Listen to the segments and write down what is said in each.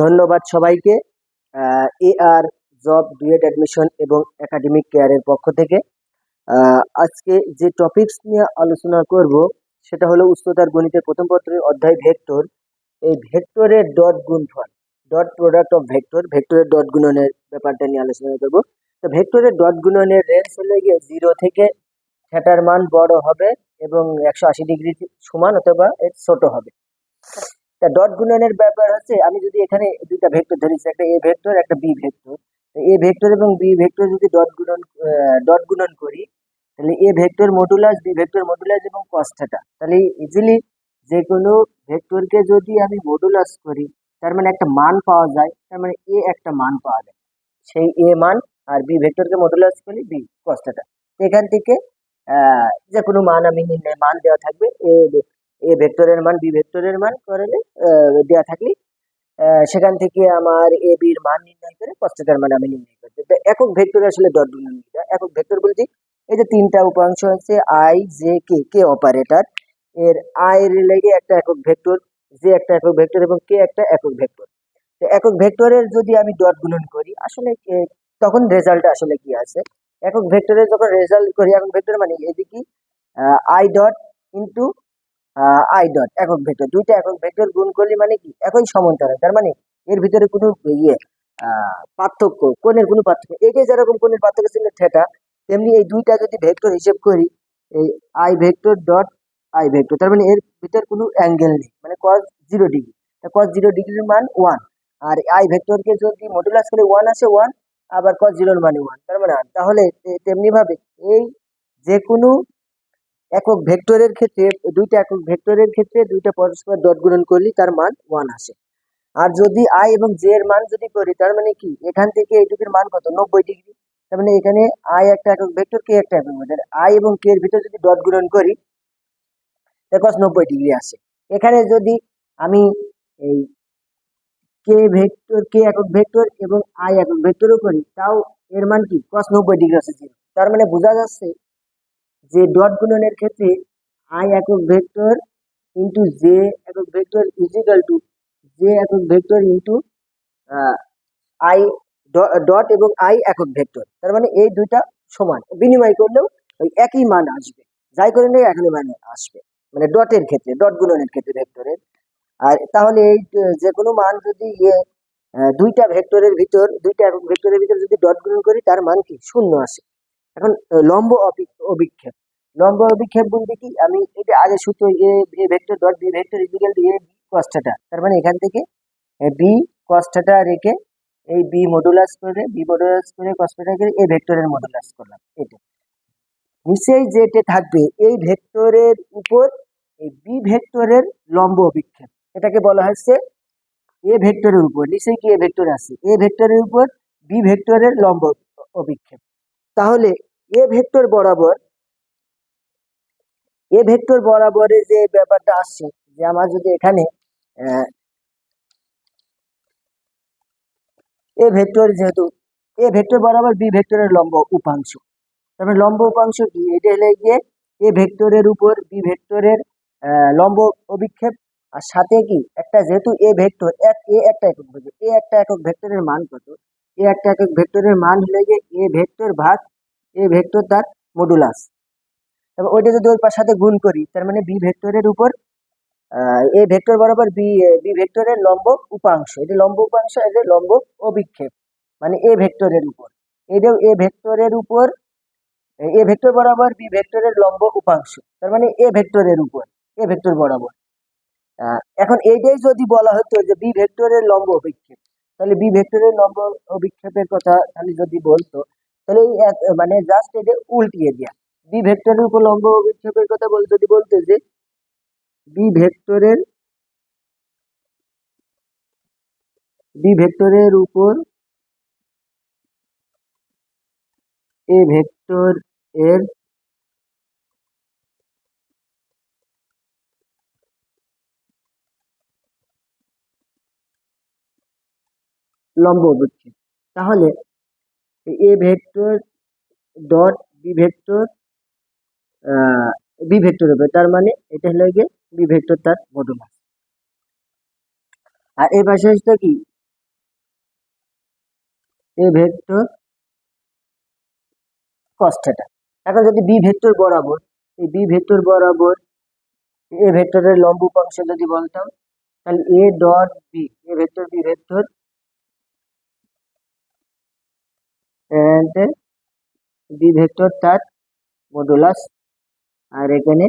ধন্যবাদ সবাইকে A R job BEd admission এবং একাডেমিক কেয়ারের পক্ষ থেকে। আজকে যে টপিকস নিয়ে আলোচনা করব, সেটা হলো উচ্চতার গণিতের প্রথম পত্রের অধ্যায় ভেক্টর। এই ভেক্টরের ডট গুণফল, ডট প্রোডাক্ট অফ ভেক্টর ভেক্টরের ডট গুণনের ব্যাপারটা নিয়ে আলোচনা করব। তো ভেক্টরের ডট গুণনের রেঞ্জ হলে গিয়ে জিরো থেকে থ্যাটার মান বড় হবে এবং একশো আশি ডিগ্রি সমান অথবা এর ছোট হবে। তা ডট গুণনের ব্যাপার হচ্ছে, আমি যদি এখানে দুইটা ভেক্টর ধরেছি একটা এ ভেক্টর একটা বি ভেক্টর এ ভেক্টর এবং বি ভেক্টর যদি ডট গুণন ডট গুণন করি, তাহলে A vector modulus B vector modulus এবং theta তাহলে ইজিলি যে কোনো ভেক্টরকে যদি আমি মডুলাস করি, তার মানে একটা মান পাওয়া যায়, তার মানে এ একটা মান পাওয়া যায়। সেই এ মান আর বি ভেক্টরকে মডুলাস করি বি theta এখান থেকে যে কোনো মান আমি নির্ণয়, মান দেওয়া থাকবে এ এ ভেক্টরের মান, বি ভেক্টরের মান করলে দেওয়া থাকলে সেখান থেকে আমার এ বির মান নির্ণয় করে কষ্টার মান আমি নির্ণয় করতে একক ভেক্টর আসলে বিদ্যা। একক ভেক্টর বলছি, এই যে তিনটা উপাংশ আছে, I, J, K K operator, এর আই লেগে একটা একক ভেক্টর যে একটা একক ভেক্টর এবং কে একটা একক ভেক্টর। তো একক ভেক্টরের যদি আমি ডট গুণন করি, আসলে তখন রেজাল্ট আসলে কি আছে? একক ভেক্টরের যখন রেজাল্ট করি, একক ভেক্টর মানে এদিকে I dot into I dot একক ভেক্টর দুইটা একক ভেক্টর গুণ করলে মানে কি? একই সমান্তরাল। তার মানে এর ভিতরে কোনো ইয়ে পার্থক্য, কোণের কোনো পার্থক্য। যে যেরকম কোণের পার্থক্য ছিল থেটা তেমনি এই দুইটা যদি ভেক্টর হিসেব করি, এই I vector dot I vector তার মানে এর ভিতর কোনো অ্যাঙ্গেল নেই। মানে cos zero degree cos zero ডিগ্রির মান ওয়ান আর আই ভেক্টরকে যদি মডুলাস করে ওয়ান আসে ওয়ান আবার কস জিরোর মানে ওয়ান তার মানে তাহলে তেমনি ভাবে এই যে কোনো একক ভেক্টরের ক্ষেত্রে, দুইটা একক ভেক্টরের ক্ষেত্রে দুইটা পরস্পর ডট গুণন করলে তার মান ওয়ান আসে। আর যদি আই এবং জে এর মান যদি করি তার মানে কি? এখান থেকে এইটুকুর মান কত? নব্বই ডিগ্রি। তার মানে এখানে আই একটা একক ভেক্টর কে একটা একক ভেক্টর। আই এবং কে এর ভিতর যদি ডট গুণন করি কস নব্বই ডিগ্রি আসে। এখানে যদি আমি এই কে ভেক্টর কে একক ভেক্টর এবং আই একক ভেক্টরও করি, তাও এর মান কি? কস নব্বই ডিগ্রি আসে তার মানে বোঝা যাচ্ছে যে ডট গুণনের ক্ষেত্রে আই একক ভেক্টর ইন্টু জে একক vector is equal to J একক ভেক্টর ইন্টু আই ডট এবং আই একক ভেক্টর তার মানে এই দুইটা সমান। বিনিময় করলেও ওই একই মান আসবে। যাই করে নেই একই মান আসবে। মানে ডটের ক্ষেত্রে ডট গুণনের ক্ষেত্রে ভেক্টরের আর তাহলে এই, যে- কোনো মান যদি ইয়ে দুইটা ভেক্টরের ভিতর, দুইটা ভেক্টরের ভিতর যদি ডট গুণন করি, তার মান কি? শূন্য আসে। এখন লম্ব অভিক্ষেপ লম্ব অভিক্ষেপ বলতে কি? আমি এটা আগে সূত্র এ A vector dot B vector equal to A B theta তার মানে এখান থেকে বি theta রেখে এই বি মডুলাস করে বি মডুলাস করে theta করে এ ভেক্টরের মডুলাস করলাম, এটা। নিচেই যেটা থাকবে, এই ভেক্টরের উপর এই বি ভেক্টরের লম্ব অভিক্ষেপ এটাকে বলা হচ্ছে এ ভেক্টরের উপর। নিচেই কি এ ভেক্টর আছে? এ ভেক্টরের উপর বি ভেক্টরের লম্ব অভিক্ষেপ তাহলে এ ভেক্টর বরাবর এ ভেক্টর বরাবরে যে ব্যাপারটা আসছে, যে আমার যদি এখানে এ ভেক্টর যেহেতু এ ভেক্টর বরাবর বি ভেক্টরের লম্ব উপাংশ। তারপরে লম্ব উপাংশ কি এটা হলে গিয়ে এ ভেক্টরের উপর বি ভেক্টরের লম্ব অভিক্ষেপ। আর সাথে কি? একটা যেহেতু এ ভেক্টর, এক এ একটা একক ভেক্টর এ একটা একক ভেক্টরের মান কত? এ একটা একক ভেক্টরের মান হলে গিয়ে এ ভেক্টর ভাগ এ ভেক্টর তার মডুলাস তবে ওইটা যদি ওই পার সাথে গুণ করি, তার মানে বি ভেক্টরের উপর এ ভেক্টর বরাবর বি বি ভেক্টরের লম্ব উপাংশ। এটা লম্ব উপাংশ, এটা লম্ব অভিক্ষেপ। মানে এ ভেক্টরের উপর। এটাও এ ভেক্টরের উপর, এ ভেক্টর বরাবর বি ভেক্টরের লম্ব উপাংশ। তার মানে এ ভেক্টরের উপর, এ ভেক্টর বরাবর। এখন এইটাই যদি বলা হতো যে বি ভেক্টরের লম্ব অভিক্ষেপ তাহলে বি ভেক্টরের লম্ব অভিক্ষেপের কথা তাহলে যদি বলতো, তাহলে এই মানে জাস্ট এটা উল্টিয়ে দেয়া। বি ভেক্টরের উপর লম্ব অভিক্ষেপের কথা বল, যদি বলতো যে, বি ভেক্টরের বি ভেক্টরের উপর এ ভেক্টর এর লম্ব অভিক্ষেপ। তাহলে A vector dot B vector B vector হবে। তার মানে এটা হলো গিয়ে বি ভেক্টর তার মডুলাস আর এই পাশে আসছে কি? এ ভেক্টর theta এখন যদি বি ভেক্টর বরাবর, এই বি ভেক্টর বরাবর এ ভেক্টরের লম্ব উপাংশ যদি বলতাম, তাহলে A dot B, A vector, B vector and B vector তার মডুলাস আর এখানে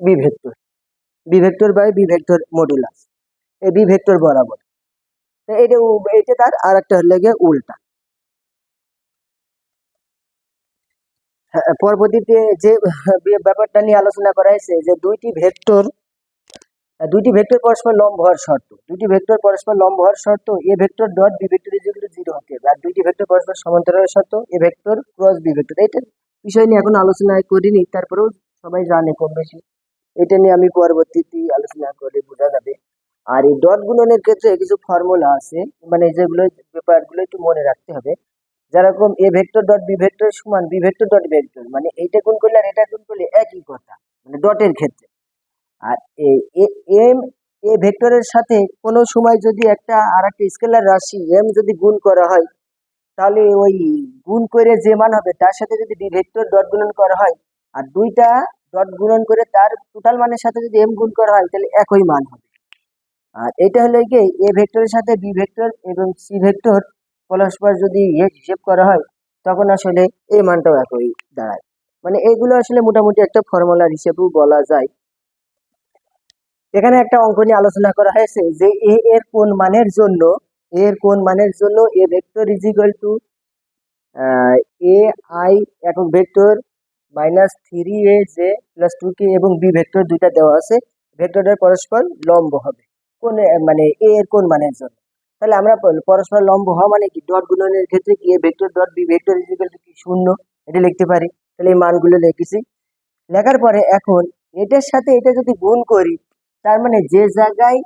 B vector B vector by B vector modulus এই বি ভেক্টর বরাবর। উ- এটা তার আর একটা হলে গিয়ে উল্টা। হ্যাঁ, পরবর্তীতে যে ব্যাপারটা নিয়ে আলোচনা করা হয়েছে যে দুইটি ভেক্টর দুইটি ভেক্টর পরস্পর লম্ব হওয়ার শর্ত। দুইটি ভেক্টর পরস্পর লম্ব হওয়ার শর্ত, A vector dot B vector is equal to zero হতে হবে। আর দুইটি ভেক্টর পরস্পর সমান্তরালের শর্ত, A vector cross B vector. এটা বিষয় নিয়ে এখন আলোচনা করিনি, তারপরেও সবাই জানে কম বেশি। এটা নিয়ে আমি পরবর্তীতে আলোচনা করে বোঝা যাবে। আর এই ডট গুণনের ক্ষেত্রে কিছু ফর্মুলা আছে মানে যেগুলো ব্যাপারগুলো একটু মনে রাখতে হবে। যেরকম A vector dot B vector সমান বি ভেক্টর ডট ভেক্টর মানে এইটা গুণ করলে আর এটা গুণ করলে একই কথা মানে ডটের ক্ষেত্রে। আর এম, এ ভেক্টরের সাথে কোনো সময় যদি একটা আর একটা স্কেলার রাশি এম যদি গুণ করা হয়, তাহলে ওই গুণ করে যে মান হবে, তার সাথে যদি ডি ভেক্টর ডট গুণন করা হয়, আর দুইটা ডট গুণন করে তার টোটাল মানের সাথে যদি এম গুণ করা হয়, তাহলে একই মান হবে। আর এটা হলো কি এ ভেক্টরের সাথে বি ভেক্টর এবং সি ভেক্টর পরস্পর যদি হিসেব করা হয়, তখন আসলে এই মানটাও একই দাঁড়ায়। মানে এইগুলো আসলে মোটামুটি একটা ফর্মুলার হিসেবেও বলা যায়। এখানে একটা অঙ্ক নিয়ে আলোচনা করা হয়েছে যে এ এর কোন মানের জন্য, এ এর কোন মানের জন্য A vector is equal to A I একক vector minus three A J plus two K এবং বি ভেক্টর দুইটা দেওয়া আছে। ভেক্টরের পরস্পর লম্ব হবে। কোন মানে এ এর কোন মানের জন্য? তাহলে আমরা পরস্পর লম্ব হওয়া মানে কি? ডট গুণনের ক্ষেত্রে কি? A vector dot B vector is equal to কি? শূন্য। এটা লিখতে পারি। তাহলে এই মানগুলো লিখেছি। লেখার পরে এখন এটার সাথে এটা যদি গুণ করি তার মানে যে জায়গায়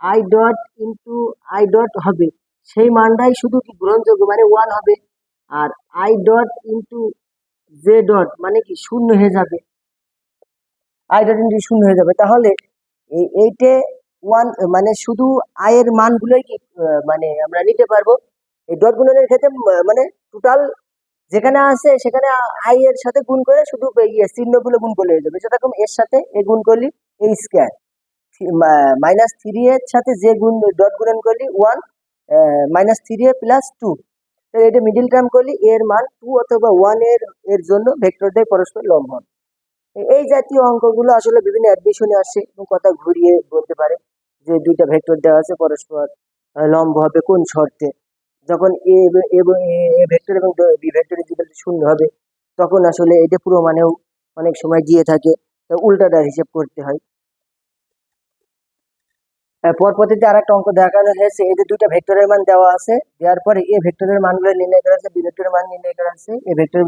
I dot into I dot হবে, সেই মানটাই শুধু কি গ্রহণযোগ্য? মানে ওয়ান হবে। আর I dot into J dot মানে কি শূন্য হয়ে যাবে। আই ডট ইন্টু শূন্য হয়ে যাবে। তাহলে এই এইটে ওয়ান মানে শুধু আয়ের মানগুলোই কি মানে আমরা নিতে পারব? এই ডট গুণনের ক্ষেত্রে মানে টোটাল যেখানে আছে, সেখানে আই এর সাথে গুণ করে শুধু ইয়ে চিহ্নগুলো গুণ করলে হয়ে যাবে। যেরকম এর সাথে এ গুণ করলি এই স্কোয়ার মাইনাস থ্রি এর সাথে যে গুণ ডট গুণন করলি one minus three A plus two এটা মিডিল টার্ম করলি, এর মান টু অথবা ওয়ানের এর জন্য ভেক্টরদের পরস্পর লম্ব হবে। এই জাতীয় অঙ্কগুলো আসলে বিভিন্ন অ্যাডমিশনে আসে এবং কথা ঘুরিয়ে বলতে পারে যে দুইটা ভেক্টর দেওয়া আছে, পরস্পর লম্ব হবে কোন শর্তে। যখন এ এবং- এ ভেক্টর এবং বি ভেক্টর ইকুয়াল শূন্য হবে, তখন আসলে এটা পুরো মানেও অনেক সময় দিয়ে থাকে। উল্টাটার হিসেব করতে হয়। পরবর্তীতে আর একটা অঙ্ক দেখানো হয়েছে এই যে দুইটা ভেক্টরের মান দেওয়া আছে, দেওয়ার পরে এ ভেক্টরের মানগুলো নির্ণয় করা আছে বি ভেক্টরের মান নির্ণয় করা আছে এ ভেক্টরের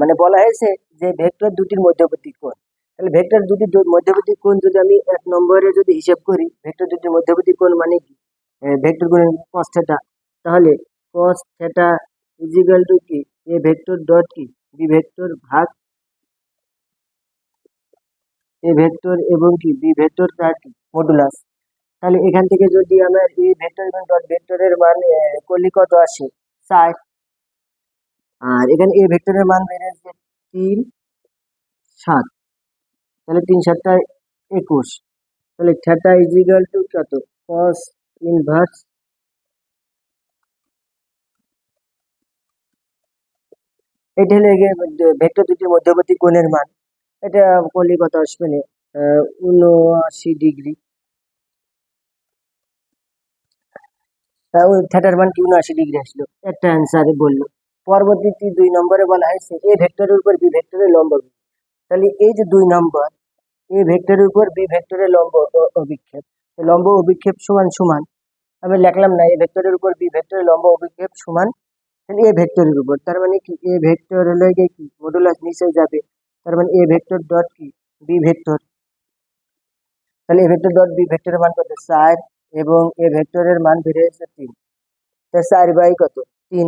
মানে বলা হয়েছে যে ভেক্টর দুটির মধ্যবর্তী কোণ। তাহলে ভেক্টর দুটির মধ্যবর্তী কোণ যদি আমি এক নম্বরে যদি হিসাব করি, ভেক্টর দুটির মধ্যবর্তী কোণ মানে কি? ভেক্টর গুণ cos থিটা তাহলে cos theta is equal to কি? এ ভেক্টর ডট কি? বি ভেক্টর ভাগ এ ভেক্টর এবং কি? বি ভেক্টর তার কি? মডুলাস তাহলে এখান থেকে যদি আমার এ ভেক্টর এবং ডট ভেক্টরের মান করলে কত আসে? চার। আর এখানে এ ভেক্টরের মান বেড়েছে তিন সাত। তাহলে তিন সাতটা একুশ। তাহলে থ্যাটা ইজিক্যাল টু কত? কস ইনভার্স এটা হলো ভেক্টর দুটির মধ্যবর্তী কোণের মান। এটা করলে কত আসবে? না উনআশি ডিগ্রি থ্যাটার মান কি উনআশি ডিগ্রি আসলো? একটা অ্যান্সার বলল। পরবর্তীতে দুই নম্বরে বলা হয়েছে এ ভেক্টরের উপর বি ভেক্টরের লম্ব। তাহলে এই যে দুই নম্বর, এ ভেক্টরের উপর বি ভেক্টরের লম্ব অভিক্ষেপ। লম্ব অভিক্ষেপ সমান সমান, আমি লিখলাম না, এ ভেক্টরের উপর বি ভেক্টরের লম্ব অভিক্ষেপ সমান, তাহলে এ ভেক্টরের উপর। তার মানে কি? এ ভেক্টর হলে কি? মডুলাস নিচে যাবে। তার মানে এ ভেক্টর ডট কি? বি ভেক্টর তাহলে এ ভেক্টর ডট বি ভেক্টরের মান কত? চার। এবং এ ভেক্টরের মান বেড়ে গেছে তিন। তা চার বাই কত? তিন।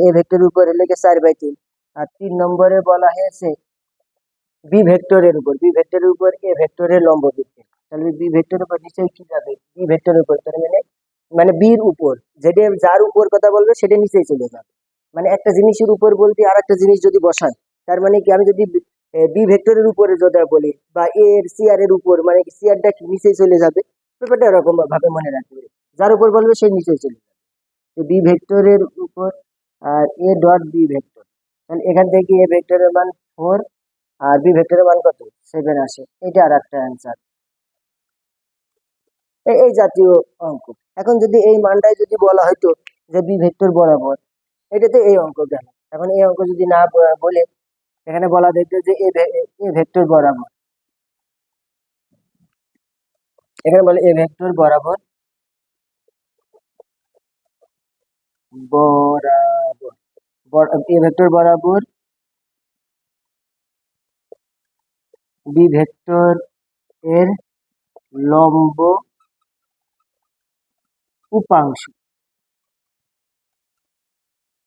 এ ভেক্টরের উপর হলে গিয়ে চার বাই তিন। আর তিন নম্বরে বলা হয়েছে বি ভেক্টরের উপর। বি ভেক্টরের উপর এ ভেক্টরের লম্ব বিক্ষেপ তাহলে বি ভেক্টরের উপর নিচেই কি যাবে? বি ভেক্টরের উপর। তার মানে মানে বির উপর। যেটা যার উপর কথা বলবে, সেটা নিচেই চলে যাবে। মানে একটা জিনিসের উপর বলতে আর একটা জিনিস যদি বসায় তার মানে কি আমি যদি বি ভেক্টরের উপরে যদি বলি, বা এ এর সি আর এর উপর মানে সি আরটা কি নিচেই চলে যাবে? ব্যাপারটা এরকম ভাবে মনে রাখবে যার উপর বলবে সে নিচেই চলে যাবে। তো বি ভেক্টরের উপর আর এ ডট বি ভেক্টর। তাহলে এখান থেকে এ ভেক্টরের মান ফোর আর বি ভেক্টরের মান কত? সেভেন আসে। এটা আর একটা অ্যান্সার এই জাতীয় অঙ্ক। এখন যদি এই মানটাই যদি বলা হয়তো যে বি ভেক্টর বরাবর, এটাতে এই অঙ্ক গেল। এখন এই অঙ্ক যদি না বলে এখানে বলা দেখবে যে এ ভেক্টর বরাবর। এখানে বলে এ ভেক্টর বরাবর বরাবর। বর- এ ভেক্টর বরাবর বি ভেক্টর এর লম্ব উপাংশ।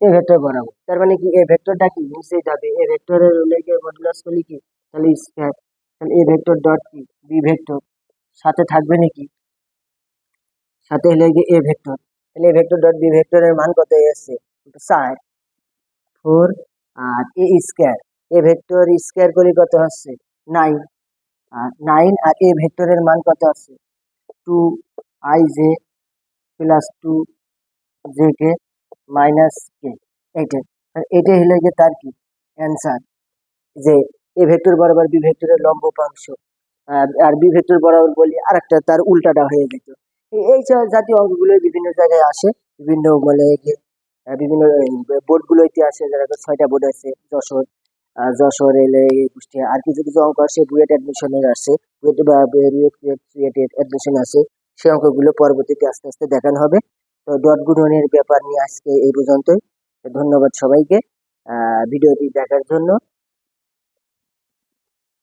এ ভেক্টর বরাবর। তার মানে কি? এ ভেক্টরটা কি? নিচে যাবে। এ ভেক্টরের লেগে মডুলাস করলে কি? তাহলে স্কয়ার তাহলে এ ভেক্টর ডট কি? বি ভেক্টর সাথে থাকবে নাকি? সাথে হলে গিয়ে এ ভেক্টর তাহলে এ ভেক্টর ডট বি ভেক্টরের মান কত এসছে চার four R A square A vector square করলে কত হচ্ছে নাইন আর নাইন আর এ ভেক্টরের মান কত আছে two I J plus two J K minus K এইটা আর এটা হলে গিয়ে তার কি অ্যান্সার যে এ ভেক্টর বরাবর বি ভেক্টরের লম্ব উপাংশ আর আর বি ভেক্টর বরাবর বলি আরেকটা তার উল্টাটা হয়ে যেত এই- জাতীয় অঙ্কগুলো বিভিন্ন জায়গায় আসে বিভিন্ন মানে বিভিন্ন বোর্ডগুলোতে আসে যারা ছয়টা বোর্ড আছে যশোর যশোর এলে কুষ্টিয়া আর কিছু কিছু অঙ্ক আসে বুয়েট অ্যাডমিশনের আসে বুয়েট বা বুয়েট অ্যাডমিশন আসে সেই অঙ্কগুলো পরবর্তীতে আস্তে আস্তে দেখানো হবে তো ডট গুণনের ব্যাপার নিয়ে আজকে এই পর্যন্তই। ধন্যবাদ সবাইকে ভিডিওটি দেখার জন্য।